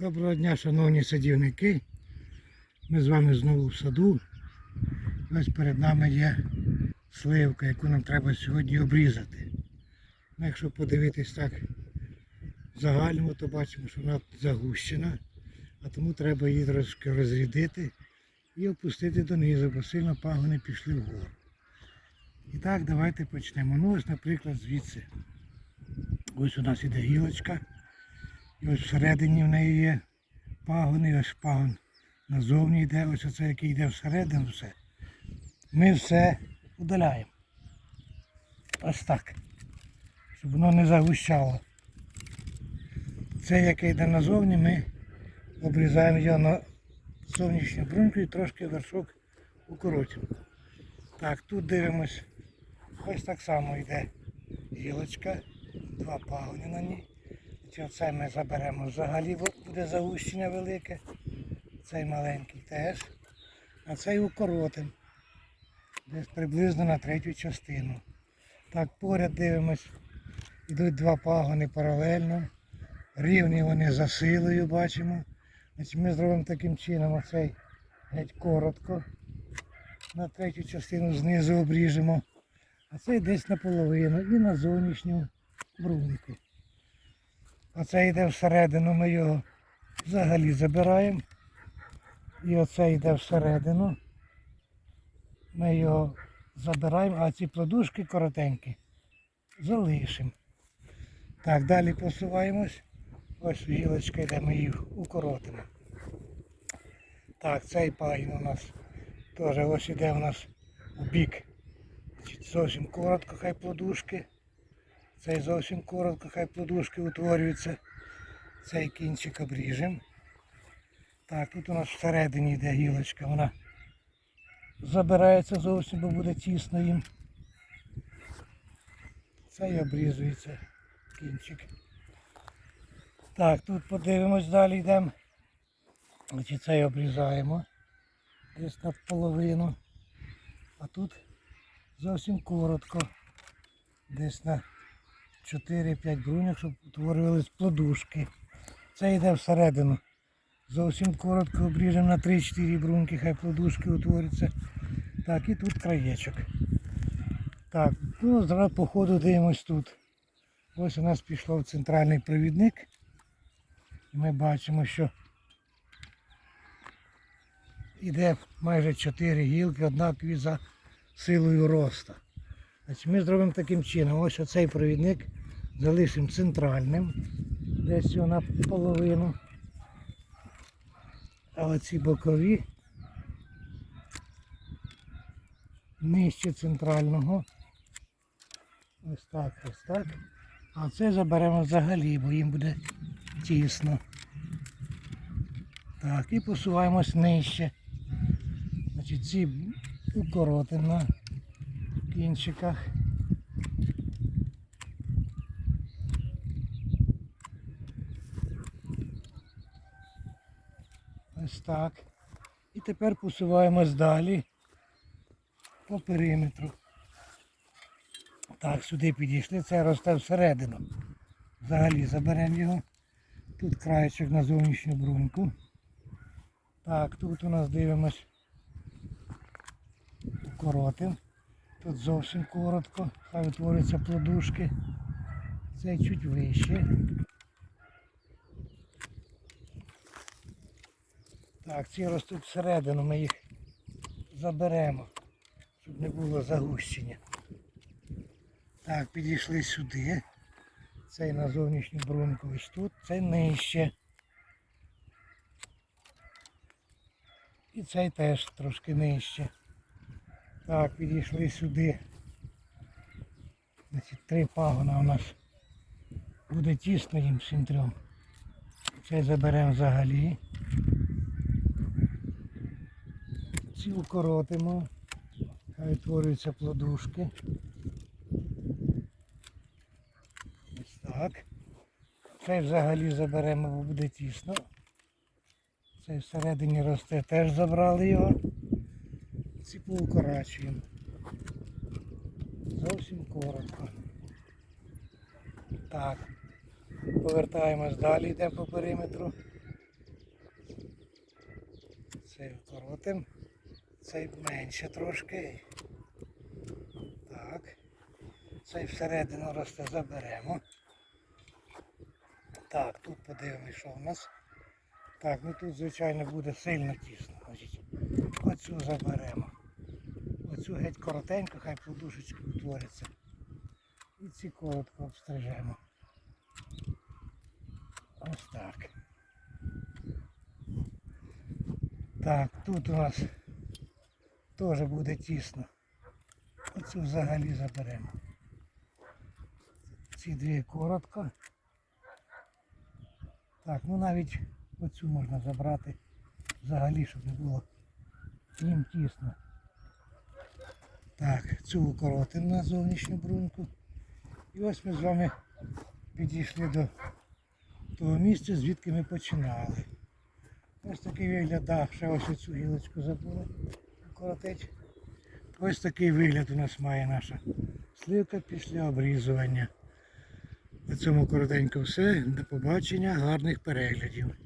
Доброго дня, шановні садівники. Ми з вами знову в саду. Ось перед нами є сливка, яку нам треба сьогодні обрізати. Ну, якщо подивитись так загальному, то бачимо, що вона загущена, а тому треба її трошки розрядити і опустити донизу, бо сильно пагони пішли вгору. І так, давайте почнемо. Ну ось, наприклад, звідси. Ось у нас іде гілочка. І ось всередині в неї є пагони, ось пагон назовні йде, ось оце, який йде всередину все. Ми все удаляємо. Ось так. Щоб воно не загущало. Це, яке йде назовні, ми обрізаємо його на зовнішню бруньку і трошки вершок укоротимо. Так, тут дивимось. Ось так само йде гілочка, два пагони на ній. Чи Оце ми заберемо взагалі, буде загущення велике. Цей маленький теж. А цей укоротим. Десь приблизно на третю частину. Так, поряд дивимось. Йдуть два пагони паралельно. Рівні вони за силою бачимо. Значить, Ми зробимо таким чином оцей геть коротко. На третю частину знизу обріжемо. А цей десь наполовину і на зовнішню бруньку. Оце йде всередину, ми його взагалі забираємо. І оце йде всередину. Ми його забираємо, а ці плодушки коротенькі залишимо. Так, далі посуваємось. Ось гілочка йде, ми її укоротимо. Так, цей пагін у нас теж ось іде у нас у бік. Зовсім коротко, хай плодушки. Цей зовсім коротко, хай плодушки утворюються. Цей кінчик обріжемо. Так, тут у нас всередині йде гілочка, вона забирається зовсім, бо буде тісно їм. Цей обрізується кінчик. Так, тут подивимось далі йдемо. Значить, цей обрізаємо десь на половину. А тут зовсім коротко. Десь на 4-5 бруньок, щоб утворювались плодушки. Це йде всередину. Зовсім коротко обріжемо на 3-4 бруньки, хай плодушки утворяться. Так, і тут краєчок. Так, ну зараз по ходу дивимось тут. Ось у нас пішов центральний провідник. Ми бачимо, що йде майже 4 гілки, однакові за силою росту. Значить, Ми зробимо таким чином. Ось оцей провідник залишимо центральним, десь його на половину. А оці бокові нижче центрального. Ось так, ось так. А це заберемо взагалі, бо їм буде тісно. Так, і посуваємось нижче. Значить, ці укоротимо кінчиках. Ось так. І тепер посуваємось далі по периметру. Так, сюди підійшли, це росте всередину. Взагалі заберемо його. Тут краєчок на зовнішню бруньку. Так, тут у нас дивимось укоротим. Тут зовсім коротко, хай утворюються плодушки. Цей чуть вище. Так, ці ростуть всередину, ми їх заберемо, щоб не було загущення. Так, підійшли сюди. Цей на зовнішню бруньку ось тут, цей нижче. І цей теж трошки нижче. Так, підійшли сюди. Значить, три пагона у нас буде тісно їм всім трьом. Цей заберемо взагалі. Ці укоротимо. Хай утворюються плодушки. Ось так. Цей взагалі заберемо, бо буде тісно. Цей всередині росте, теж забрали його. Ці поукорачуємо. Зовсім коротко. Так. Повертаємось далі, йдемо по периметру. Цей вкоротим. Цей менше трошки. Так. Цей всередину росте заберемо. Так, тут подивимось, що в нас. Так, ну тут, звичайно, буде сильно тісно. Оцю заберемо. Оцю геть коротенько, хай подушечки утворяться. І ці коротко обстрижемо. Ось так. Так, тут у нас теж буде тісно. Оцю взагалі заберемо. Ці дві коротко. Так, ну навіть оцю можна забрати взагалі, щоб не було їм тісно. Так, цю укоротимо на зовнішню бруньку. І ось ми з вами підійшли до того місця, звідки ми починали. Ось такий вигляд, ще ось оцю гілочку забули укоротити. Ось такий вигляд у нас має наша сливка після обрізування. На цьому коротенько все. До побачення, гарних переглядів.